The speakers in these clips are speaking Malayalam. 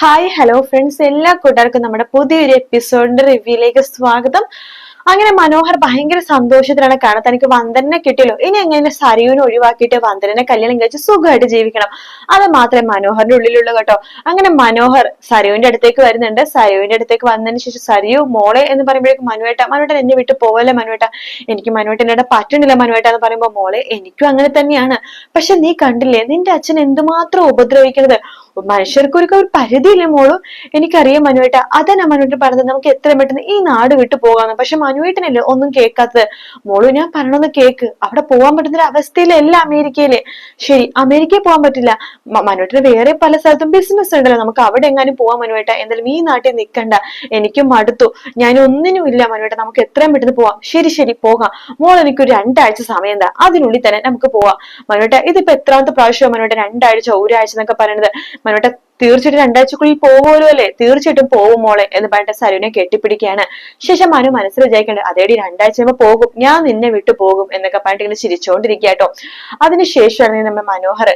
ഹായ് ഹലോ ഫ്രണ്ട്സ് എല്ലാ കൂട്ടുകാർക്കും നമ്മുടെ പുതിയൊരു എപ്പിസോഡിന്റെ റിവ്യൂയിലേക്ക് സ്വാഗതം. അങ്ങനെ മനോഹർ ഭയങ്കര സന്തോഷത്തിലാണ് കാണാൻ തനിക്ക് വന്ദനെ കിട്ടിയല്ലോ. ഇനി എങ്ങനെ സരിയുവിനെ ഒഴിവാക്കിയിട്ട് വന്ദനെ കല്യാണം കഴിച്ച് സുഖമായിട്ട് ജീവിക്കണം? അത് മാത്രമേ മനോഹറിന്റെ ഉള്ളിലുള്ളൂ കേട്ടോ. അങ്ങനെ മനോഹർ സരിയുവിന്റെ അടുത്തേക്ക് വരുന്നുണ്ട്. സരിയുവിന്റെ അടുത്തേക്ക് വന്നതിന് ശേഷം സരിയു മോളെ എന്ന് പറയുമ്പോഴേക്കും മനുവേട്ട മനുവേട്ടൻ എന്നെ വിട്ട് പോവല്ലേ മനുവേട്ട? എനിക്ക് മനുവേട്ടന്റെ പറ്റണില്ല മനുവേട്ട എന്ന് പറയുമ്പോൾ മോളെ എനിക്കും അങ്ങനെ തന്നെയാണ്. പക്ഷെ നീ കണ്ടില്ലേ നിന്റെ അച്ഛൻ എന്തുമാത്രം ഉപദ്രവിക്കുന്നത്? മനുഷ്യർക്കൊരു ഒരു പരിധിയില്ലേ മോളു? എനിക്കറിയാം മനുവേട്ട. അതന്നെ മനുവേട്ടൻ പറഞ്ഞത്. നമുക്ക് എത്രയും പെട്ടെന്ന് ഈ നാട് വിട്ടു പോകാന്ന്. പക്ഷെ മനുവേട്ടനല്ലേ ഒന്നും കേൾക്കാത്തത്? മോളു ഞാൻ പറയണമെന്ന് കേക്ക്. അവിടെ പോകാൻ പറ്റുന്ന അവസ്ഥയിലല്ല അമേരിക്കയിൽ. ശരി അമേരിക്കയിൽ പോകാൻ പറ്റില്ല. മനുവേട്ടന് വേറെ പല സ്ഥലത്തും ബിസിനസ് ഉണ്ടല്ലോ. നമുക്ക് അവിടെ എങ്ങാനും പോവാൻ മനുവേട്ട. എന്തായാലും ഈ നാട്ടിൽ നിൽക്കണ്ട എനിക്കും മടുത്തു. ഞാൻ ഒന്നിനും ഇല്ല മനുവേട്ട. നമുക്ക് എത്രയും പെട്ടെന്ന് പോവാം. ശരി ശരി പോകാം. മോൾ എനിക്കൊരു രണ്ടാഴ്ച സമയം എന്താ അതിനുള്ളിൽ തന്നെ നമുക്ക് പോവാം. മനുവേട്ട ഇതിപ്പോ എത്രാമത്തെ പ്രാവശ്യം മനുവേട്ട രണ്ടാഴ്ച ഒരാഴ്ച എന്നൊക്കെ പറയുന്നത് മനുവേട്ട തീർച്ചയായിട്ടും രണ്ടാഴ്ചക്കുള്ളിൽ പോകുമല്ലോ അല്ലേ തീർച്ചയായിട്ടും പോകും മോളെ എന്ന് പറഞ്ഞിട്ട് സരുവിനെ കെട്ടിപ്പിടിക്കുകയാണ്. ശേഷം മനു മനസ്സിൽ വിചാരിക്കേണ്ടത് അതേടി രണ്ടാഴ്ച കഴിയുമ്പോൾ പോകും. ഞാൻ നിന്നെ വിട്ടു പോകും എന്നൊക്കെ പറഞ്ഞിട്ട് ഇങ്ങനെ ചിരിച്ചുകൊണ്ടിരിക്കുക കേട്ടോ. അതിനുശേഷമാണ് നമ്മുടെ മനോഹർ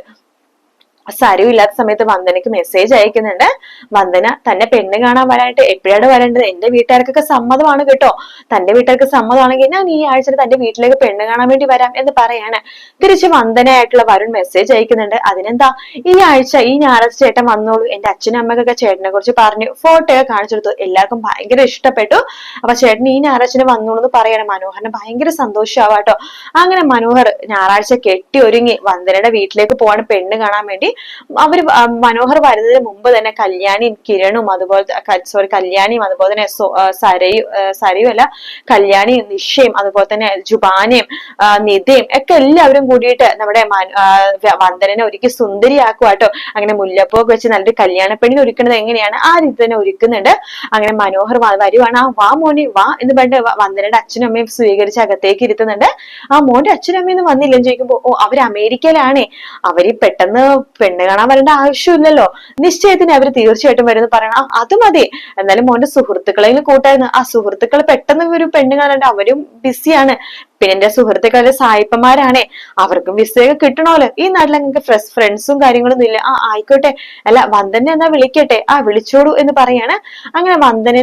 സരു ഇല്ലാത്ത സമയത്ത് വന്ദനയ്ക്ക് മെസ്സേജ് അയക്കുന്നുണ്ട്. വന്ദന തന്നെ പെണ്ണ് കാണാൻ വരാനായിട്ട് എപ്പോഴാണ് വരേണ്ടത്? എന്റെ വീട്ടുകാർക്കൊക്കെ സമ്മതമാണ് കേട്ടോ. തന്റെ വീട്ടുകാർക്ക് സമ്മതമാണെങ്കിൽ ഞാൻ ഈ ആഴ്ച തന്റെ വീട്ടിലേക്ക് പെണ്ണ് കാണാൻ വേണ്ടി വരാം എന്ന് പറയാണ്. തിരിച്ച് വന്ദനയായിട്ടുള്ള വരുൺ മെസ്സേജ് അയക്കുന്നുണ്ട്. അതിനെന്താ? ഈ ആഴ്ച ഈ ഞായറാഴ്ച ചേട്ടൻ വന്നോളൂ. എന്റെ അച്ഛനും അമ്മക്കൊക്കെ ചേട്ടനെ കുറിച്ച് പറഞ്ഞു. ഫോട്ടോ ഒക്കെ കാണിച്ചു കൊടുത്തു. എല്ലാവർക്കും ഭയങ്കര ഇഷ്ടപ്പെട്ടു. അപ്പൊ ചേട്ടൻ ഈ ഞായറാഴ്ച വന്നോളൂ എന്ന് പറയണം. മനോഹറിന് ഭയങ്കര സന്തോഷമാവാട്ടോ അങ്ങനെ മനോഹർ ഞായറാഴ്ച കെട്ടി ഒരുങ്ങി വന്ദനയുടെ വീട്ടിലേക്ക് പോവാണ് പെണ്ണ് കാണാൻ വേണ്ടി. അവർ മനോഹർ വരുന്നതിന് മുമ്പ് തന്നെ കല്യാണിയും കിരണും അതുപോലെ സോറി കല്യാണിയും അതുപോലെ തന്നെ സരയു സരയും അല്ല കല്യാണിയും നിഷയും അതുപോലെ തന്നെ ജുബാനയും നിധയും ഒക്കെ എല്ലാവരും കൂടിയിട്ട് നമ്മുടെ വന്ദനനെ ഒരുക്കി സുന്ദരിയാക്കുവാട്ടോ അങ്ങനെ മുല്ലപ്പൂ ഒക്കെ വെച്ച് നല്ലൊരു കല്യാണപ്പെണ്ണിനെ ഒരുക്കുന്നത് എങ്ങനെയാണ്? ആ രീതി തന്നെ ഒരുക്കുന്നുണ്ട്. അങ്ങനെ മനോഹർ വരുവാണ്. ആ വാ മോനെ വാ എന്ന് പറഞ്ഞിട്ട് വന്ദനയുടെ അച്ഛനും അമ്മയും സ്വീകരിച്ച് അകത്തേക്ക് ഇരുത്തുന്നുണ്ട്. ആ മോന്റെ അച്ഛനും അമ്മയൊന്നും വന്നില്ലെന്ന് ചോദിക്കുമ്പോ ഓ അവർ അമേരിക്കയിലാണേ. അവർ പെട്ടെന്ന് പെണ്ണ് കാണാൻ വരേണ്ട ആവശ്യമില്ലല്ലോ. നിശ്ചയത്തിന് അവർ തീർച്ചയായിട്ടും വരുന്നു. പറയണം അത് മതി. എന്നാലും മോന്റെ സുഹൃത്തുക്കളെങ്കിലും കൂട്ടായിരുന്നു. ആ സുഹൃത്തുക്കൾ പെട്ടെന്ന് ഒരു പെണ്ണ് കാണാണ്ട് അവരും ബിസിയാണ് പിന്നെ എന്റെ സുഹൃത്തുക്കളുടെ സായിപ്പന്മാരാണേ. അവർക്കും വിസയൊക്കെ കിട്ടണമല്ലോ. ഈ നാട്ടിൽ അങ്ങനെ ഫ്രഷ് ഫ്രണ്ട്സും കാര്യങ്ങളൊന്നും ഇല്ല. ആ ആയിക്കോട്ടെ. അല്ല വന്ദനെ എന്നാ വിളിക്കട്ടെ? ആ വിളിച്ചോളൂ എന്ന് പറയാണ്. അങ്ങനെ വന്ദനെ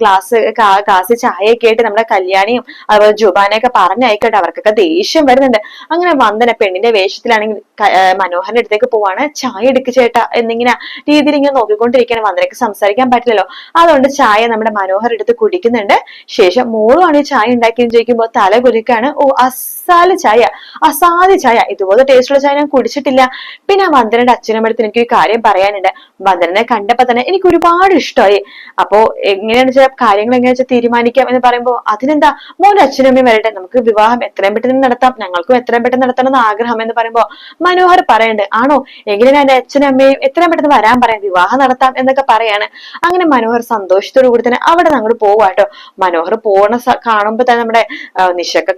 ഗ്ലാസ് ഗ്ലാസ് ചായയൊക്കെ ആയിട്ട് നമ്മുടെ കല്യാണിയും അതുപോലെ ജുബാനൊക്കെ പറഞ്ഞയക്കട്ടെ. അവർക്കൊക്കെ ദേഷ്യം വരുന്നുണ്ട്. അങ്ങനെ വന്ദന പെണ്ണിന്റെ വേഷത്തിലാണെങ്കിൽ മനോഹരന്റെ അടുത്തേക്ക് പോവാണ്. ചായ എടുക്ക് ചേട്ടാ എന്നിങ്ങനെ രീതിയിൽ ഇങ്ങനെ നോക്കിക്കൊണ്ടിരിക്കുകയാണ്. വന്ദനക്ക് സംസാരിക്കാൻ പറ്റില്ലല്ലോ. അതുകൊണ്ട് ചായ നമ്മുടെ മനോഹർ എടുത്ത് കുടിക്കുന്നുണ്ട്. ശേഷം മോളുമാണ് ഈ ചായ ഉണ്ടാക്കിയെന്ന് ചോദിക്കുമ്പോൾ തല കുലുക്കാണ് ഓ അസാൽ ചായ അസാധ്യ ചായ. ഇതുപോലെ ടേസ്റ്റുള്ള ചായ ഞാൻ കുടിച്ചിട്ടില്ല. പിന്നെ ആ വന്ദനയുടെ അച്ഛനമ്മടുത്ത് എനിക്ക് ഒരു കാര്യം പറയാനുണ്ട്. വന്ദനനെ കണ്ടപ്പോ തന്നെ എനിക്ക് ഒരുപാട് ഇഷ്ടമായി. അപ്പോ എങ്ങനെയാണെന്ന് വെച്ചാൽ കാര്യങ്ങൾ എങ്ങനെയാ വെച്ചാൽ തീരുമാനിക്കാം എന്ന് പറയുമ്പോൾ അതിനെന്താ? മോന്റെ അച്ഛനമ്മയും വരട്ടെ. നമുക്ക് വിവാഹം എത്രയും പെട്ടെന്ന് നടത്താം. ഞങ്ങൾക്കും എത്രയും പെട്ടെന്ന് നടത്തണം എന്ന് ആഗ്രഹം എന്ന് പറയുമ്പോൾ മനോഹർ പറയണ്ട് ആണോ? എങ്ങനെയാണ് എന്റെ അച്ഛനും അമ്മയും എത്രയും പെട്ടെന്ന് വരാൻ പറയാം വിവാഹം നടത്താം എന്നൊക്കെ പറയാണ്. അങ്ങനെ മനോഹർ സന്തോഷത്തോടു കൂടി തന്നെ അവിടെ അങ്ങോട്ട് പോവാട്ടോ മനോഹർ പോണ കാണുമ്പോൾ കാണുമ്പോ തന്നെ നമ്മുടെ ആ,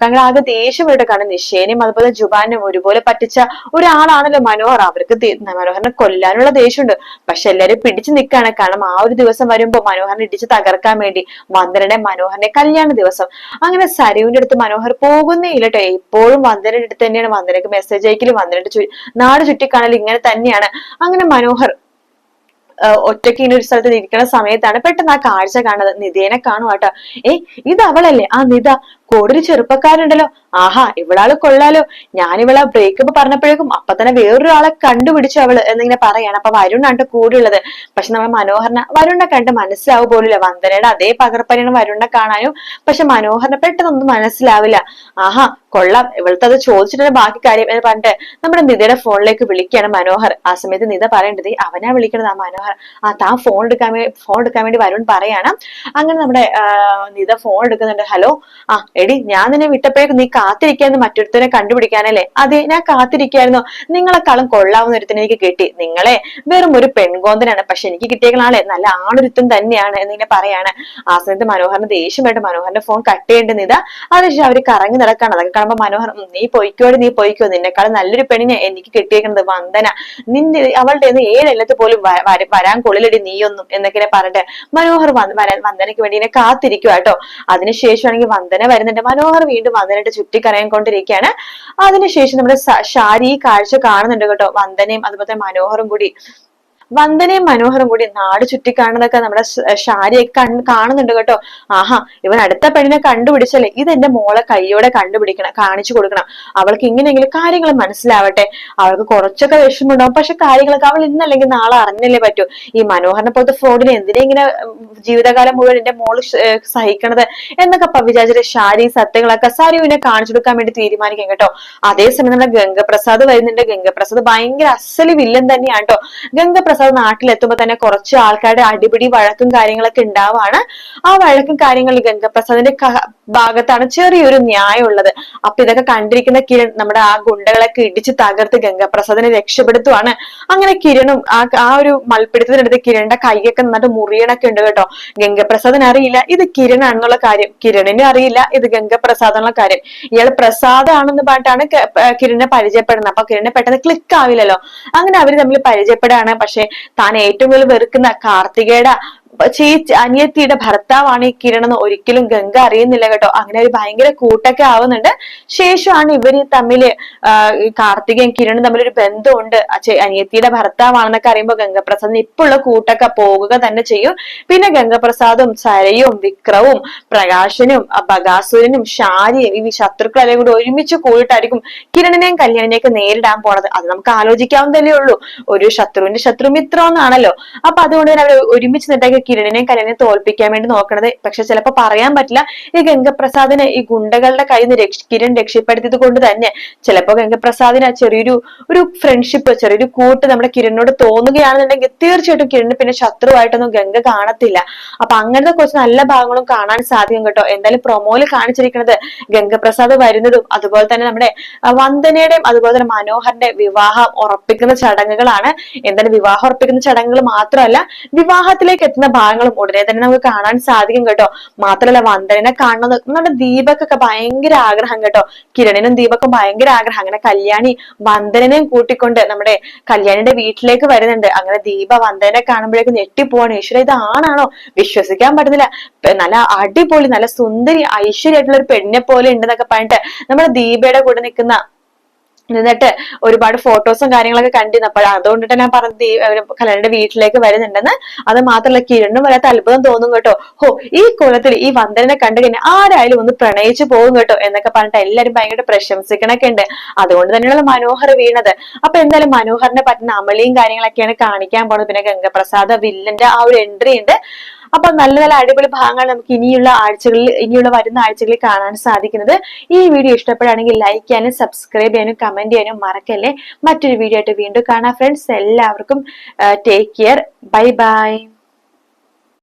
അങ്ങനെ ആകെ ദേഷ്യം വരട്ടെ കാരണം നിഷേനെയും അതുപോലെ ജുബാനും ഒരുപോലെ പറ്റിച്ച ഒരാളാണല്ലോ മനോഹർ. അവർക്ക് മനോഹറിനെ കൊല്ലാനുള്ള ദേഷ്യമുണ്ട്. പക്ഷെ എല്ലാരും പിടിച്ചു നിൽക്കുകയാണ്. കാരണം ആ ഒരു ദിവസം വരുമ്പോ മനോഹറിനെ ഇടിച്ച് തകർക്കാൻ വേണ്ടി വന്ദനയുടെ മനോഹറിന്റെ കല്യാണ ദിവസം. അങ്ങനെ സരുവിന്റെ അടുത്ത് മനോഹർ പോകുന്നേ ഇല്ല കേട്ടോ എപ്പോഴും വന്ദനയുടെ അടുത്ത് തന്നെയാണ്. വന്ദനക്ക് മെസ്സേജ് അയക്കലും വന്ദനയുടെ നാട് ചുറ്റിക്കാണലും ഇങ്ങനെ തന്നെയാണ്. അങ്ങനെ മനോഹർ ഒറ്റയ്ക്ക് ഇങ്ങനെ ഒരു സ്ഥലത്ത് ഇരിക്കുന്ന സമയത്താണ് പെട്ടെന്ന് ആ കാഴ്ച കാണുന്നത്. നിധേനെ കാണുവാട്ടോ ഏ ഇത് അവളല്ലേ? ആ നിധ. കൂടെ ചെറുപ്പക്കാരുണ്ടല്ലോ. ആഹാ ഇവളാൾ കൊള്ളാലോ. ഞാൻ ഇവളെ ബ്രേക്കപ്പ് പറഞ്ഞപ്പോഴേക്കും അപ്പൊ തന്നെ വേറൊരാളെ കണ്ടുപിടിച്ചു അവൾ എന്നിങ്ങനെ പറയാണ്. അപ്പൊ വരുണാണ്ട് കൂടെയുള്ളത്. പക്ഷെ നമ്മൾ മനോഹരനെ വരുണിനെ കണ്ട് മനസ്സിലാവും പോലില്ല വന്ദനയുടെ അതേ പകർപ്പനെയാണ് വരുണിനെ കാണാനും. പക്ഷെ മനോഹരനെ പെട്ടെന്നൊന്നും മനസ്സിലാവില്ല. ആഹാ കൊള്ളാം. ഇവളത്തെ അത് ചോദിച്ചിട്ട് ബാക്കി കാര്യം എന്ന് പറഞ്ഞിട്ട് നമ്മുടെ നിധയുടെ ഫോണിലേക്ക് വിളിക്കുകയാണ് മനോഹർ. ആ സമയത്ത് നിധ പറയേണ്ടത് അവനാ വിളിക്കണത്? ആ മനോഹർ ആ താൻ ഫോൺ എടുക്കാൻ ഫോൺ എടുക്കാൻ വേണ്ടി വരുൺ പറയാണ്. അങ്ങനെ നമ്മുടെ നിത ഫോൺ എടുക്കുന്നുണ്ട്. ഹലോ ആ എടി ഞാൻ നിന്നെ വിട്ടപ്പോഴേക്കും നീ കാത്തിരിക്കാന്ന് മറ്റൊരുത്തനെ കണ്ടുപിടിക്കാനല്ലേ? അതെ ഞാൻ കാത്തിരിക്കായിരുന്നു. നിങ്ങളെക്കാളും കൊള്ളാവുന്ന ഒരുത്തനെ എനിക്ക് കിട്ടി. നിങ്ങളെ വെറും ഒരു പെൺകോന്തനാണ്. പക്ഷെ എനിക്ക് കിട്ടിയേക്കളാളെ നല്ല ആണൊരുത്തൻ തന്നെയാണ് എന്നിങ്ങനെ പറയാണ്. ആ സമയത്ത് മനോഹറിന് ദേഷ്യമായിട്ട് മനോഹറിന്റെ ഫോൺ കട്ട് ചെയ്യേണ്ട നിത. അതിനുശേഷം അവർ കറങ്ങി നടക്കാണ്. അതൊക്കെ കാണുമ്പോ മനോഹർ നീ പൊയ്ക്കോട് നീ പൊയ്ക്കോ. നിന്നെക്കാളും നല്ലൊരു പെണ്ണിനെ എനിക്ക് കിട്ടിയേക്കുന്നത് വന്ദന. നിന്റെ അവളുടെ ഏഴെല്ലത്ത് പോലും വരാൻ കൊള്ളിലടി നീയൊന്നും എന്നൊക്കെ പറഞ്ഞിട്ട് മനോഹർ വരാൻ വന്ദനയ്ക്ക് വേണ്ടി ഇങ്ങനെ കാത്തിരിക്കുക കേട്ടോ. അതിനുശേഷമാണെങ്കിൽ വന്ദന വരുന്നുണ്ട്. മനോഹർ വീണ്ടും വന്ദനയുടെ ചുറ്റിക്കറയാൻ കൊണ്ടിരിക്കുകയാണ്. അതിനുശേഷം നമ്മുടെ ഷാരി കാഴ്ച കാണുന്നുണ്ട് കേട്ടോ. വന്ദനയും അതുപോലെ മനോഹറും കൂടി. വന്ദനയും മനോഹറും കൂടി നാട് ചുറ്റി കാണുന്നതൊക്കെ നമ്മുടെ ഷാരിയൊക്കെ കാണുന്നുണ്ട് കേട്ടോ. ആഹാ ഇവൻ അടുത്ത പെണ്ണിനെ കണ്ടുപിടിച്ചല്ലേ? ഇത് എന്റെ മോളെ കൈയോടെ കണ്ടുപിടിക്കണം കാണിച്ചു കൊടുക്കണം. അവൾക്ക് ഇങ്ങനെയെങ്കിലും കാര്യങ്ങൾ മനസ്സിലാവട്ടെ. അവൾക്ക് കുറച്ചൊക്കെ വിഷമമുണ്ടാവും. പക്ഷെ കാര്യങ്ങളൊക്കെ അവൾ ഇന്നല്ലെങ്കിൽ നാളെ അറിഞ്ഞല്ലേ പറ്റൂ. ഈ മനോഹരനെ പോലത്തെ ഫ്രോഡിനെ എന്തിനെ ഇങ്ങനെ ജീവിതകാലം മുഴുവൻ എന്റെ മോൾ സഹിക്കണത്? എന്നൊക്കെ വിചാരിച്ചിട്ട് ഷാരി സത്യങ്ങളൊക്കെ സരുവിനെ കാണിച്ചു കൊടുക്കാൻ വേണ്ടി തീരുമാനിക്കും കേട്ടോ. അതേസമയം നമ്മുടെ ഗംഗപ്രസാദ് വരുന്നുണ്ട്. ഗംഗപ്രസാദ് ഭയങ്കര അസലി വില്ലൻ തന്നെയാണ് കേട്ടോ. ഗംഗപ്രസാദ് നാട്ടിലെത്തുമ്പോ തന്നെ കുറച്ച് ആൾക്കാരുടെ അടിപിടി വഴക്കും കാര്യങ്ങളൊക്കെ ഉണ്ടാവാണ്. ആ വഴക്കും കാര്യങ്ങളും ഗംഗപ്രസാദിന്റെ ഭാഗത്താണ് ചെറിയൊരു ന്യായം ഉള്ളത് അപ്പൊ ഇതൊക്കെ കണ്ടിരിക്കുന്ന കിരൺ നമ്മുടെ ആ ഗുണ്ടകളൊക്കെ ഇടിച്ച് തകർത്ത് ഗംഗപ്രസാദിനെ രക്ഷപ്പെടുത്തുവാണ്. അങ്ങനെ കിരണും ആ ആ ഒരു മൽപ്പിടുത്തത്തിനടുത്ത് കിരണിന്റെ കൈയൊക്കെ നന്നായിട്ട് മുറിയണൊക്കെ ഉണ്ട് കേട്ടോ. ഗംഗപ്രസാദിന് അറിയില്ല. ഇത് കിരണാണെന്നുള്ള കാര്യം. കിരണിന് അറിയില്ല. ഇത് ഗംഗപ്രസാദ് എന്നുള്ള കാര്യം. ഇയാൾ പ്രസാദാണെന്ന് പാട്ടാണ് കിരണിനെ പരിചയപ്പെടുന്നത്. അപ്പൊ കിരണിനെ പെട്ടെന്ന് ക്ലിക്ക് ആവില്ലല്ലോ. അങ്ങനെ അവർ തമ്മിൽ പരിചയപ്പെടാണ് പക്ഷെ താൻ ഏറ്റവും കൂടുതൽ വെറുക്കുന്ന കാർത്തികയുടെ ചേച്ചി അനിയത്തിയുടെ ഭർത്താവാണ് ഈ കിരൺ എന്ന് ഒരിക്കലും ഗംഗ അറിയുന്നില്ല കേട്ടോ. അങ്ങനെ ഒരു ഭയങ്കര കൂട്ടൊക്കെ ആവുന്നുണ്ട്. ശേഷമാണ് ഇവർ തമ്മിൽ കാർത്തികയും കിരണും തമ്മിൽ ഒരു ബന്ധമുണ്ട്. അനിയത്തിയുടെ ഭർത്താവാണെന്നൊക്കെ അറിയുമ്പോൾ ഗംഗപ്രസാദിന് ഇപ്പോഴുള്ള കൂട്ടൊക്കെ പോകുക തന്നെ ചെയ്യും. പിന്നെ ഗംഗപ്രസാദും സരയും വിക്രവും പ്രകാശനും ബഗാസുരനും ഷാരിയും ഈ ശത്രുക്കളെല്ലാം കൂടി ഒരുമിച്ച് കൂടിയിട്ടായിരിക്കും കിരണിനെയും കല്യാണിനെയൊക്കെ നേരിടാൻ പോണത്. അത് നമുക്ക് ആലോചിക്കാവുന്നതല്ലേ ഉള്ളൂ. ഒരു ശത്രുവിന്റെ ശത്രു മിത്രം എന്നാണല്ലോ. അപ്പൊ അതുകൊണ്ട് തന്നെ അവർ ഒരുമിച്ച് നിന്നിട്ടൊക്കെ കിരണിനെയും കലനെ തോൽപ്പിക്കാൻ വേണ്ടി നോക്കണത്. പക്ഷെ ചിലപ്പോ പറയാൻ പറ്റില്ല. ഈ ഗംഗപ്രസാദിനെ ഈ ഗുണ്ടകളുടെ കയ്യിൽ നിന്ന് കിരൺ രക്ഷപ്പെടുത്തിയത് കൊണ്ട് തന്നെ ചിലപ്പോ ഗംഗപ്രസാദിന് ചെറിയൊരു ഒരു ഫ്രണ്ട്ഷിപ്പ് ചെറിയൊരു കൂട്ട് നമ്മുടെ കിരണിനോട് തോന്നുകയാണെന്നുണ്ടെങ്കിൽ തീർച്ചയായിട്ടും കിരണിന് പിന്നെ ശത്രുവായിട്ടൊന്നും ഗംഗ കാണത്തില്ല. അപ്പൊ അങ്ങനത്തെ കുറച്ച് നല്ല ഭാഗങ്ങളും കാണാൻ സാധിക്കും കേട്ടോ. എന്തായാലും പ്രൊമോയിൽ കാണിച്ചിരിക്കുന്നത് ഗംഗപ്രസാദ് വരുന്നതും അതുപോലെ തന്നെ നമ്മുടെ വന്ദനയുടെയും അതുപോലെ തന്നെ മനോഹറിന്റെ വിവാഹം ഉറപ്പിക്കുന്ന ചടങ്ങുകളാണ്. എന്തായാലും വിവാഹം ഉറപ്പിക്കുന്ന ചടങ്ങുകൾ മാത്രമല്ല വിവാഹത്തിലേക്ക് എത്തുന്ന ഭാഗങ്ങളും ഉടനെ തന്നെ നമുക്ക് കാണാൻ സാധിക്കും കേട്ടോ. മാത്രമല്ല വന്ദനെ കാണുന്നത് നമ്മുടെ ദീപക്കൊക്കെ ഭയങ്കര ആഗ്രഹം കേട്ടോ. കിരണിനും ദീപക്കും ഭയങ്കര ആഗ്രഹം. അങ്ങനെ കല്യാണി വന്ദനെയും കൂട്ടിക്കൊണ്ട് നമ്മുടെ കല്യാണിയുടെ വീട്ടിലേക്ക് വരുന്നുണ്ട്. അങ്ങനെ ദീപ വന്ദനെ കാണുമ്പോഴേക്കും ഞെട്ടിപ്പോവാണ്. ഈശ്വര ഇത് ആണാണോ വിശ്വസിക്കാൻ പറ്റുന്നില്ല. നല്ല അടിപൊളി നല്ല സുന്ദരി ഐശ്വര്യമായിട്ടുള്ള ഒരു പെണ്ണിനെ പോലെ ഉണ്ടെന്നൊക്കെ പറഞ്ഞിട്ട് നമ്മുടെ ദീപയുടെ കൂടെ നിൽക്കുന്ന എന്നിട്ട് ഒരുപാട് ഫോട്ടോസും കാര്യങ്ങളൊക്കെ കണ്ടിരുന്നു. അപ്പോൾ അതുകൊണ്ടിട്ട് ഞാൻ പറഞ്ഞത് കല്യാണിന്റെ വീട്ടിലേക്ക് വരുന്നുണ്ടെന്ന്. അത് മാത്രമല്ല കിരണിനും വരാത്ത അത്ഭുതം തോന്നും കേട്ടോ. ഹോ ഈ കുലത്തിൽ ഈ വന്ദനെ കണ്ടു കഴിഞ്ഞാൽ ആരായാലും ഒന്ന് പ്രണയിച്ചു പോകും കേട്ടോ എന്നൊക്കെ പറഞ്ഞിട്ട് എല്ലാരും ഭയങ്കര പ്രശംസിക്കണൊക്കെ ഉണ്ട്. അതുകൊണ്ട് തന്നെയാണ് മനോഹർ വീണത്. അപ്പൊ എന്തായാലും മനോഹറിനെ പറ്റുന്ന അമളിയും കാര്യങ്ങളൊക്കെയാണ് കാണിക്കാൻ പോണത്. പിന്നെ ഗംഗപ്രസാദ് വില്ലന്റെ ആ ഒരു എൻട്രി ഉണ്ട്. അപ്പൊ നല്ല നല്ല അടിപൊളി ഭാഗങ്ങൾ നമുക്ക് ഇനിയുള്ള ആഴ്ചകളിൽ ഇനിയുള്ള വരുന്ന ആഴ്ചകളിൽ കാണാൻ സാധിക്കുന്നത്. ഈ വീഡിയോ ഇഷ്ടപ്പെടുകയാണെങ്കിൽ ലൈക്ക് ചെയ്യാനും സബ്സ്ക്രൈബ് ചെയ്യാനും കമന്റ് ചെയ്യാനും മറക്കല്ലേ. മറ്റൊരു വീഡിയോ ആയിട്ട് വീണ്ടും കാണാം ഫ്രണ്ട്സ് എല്ലാവർക്കും ടേക്ക് കെയർ ബൈ ബൈ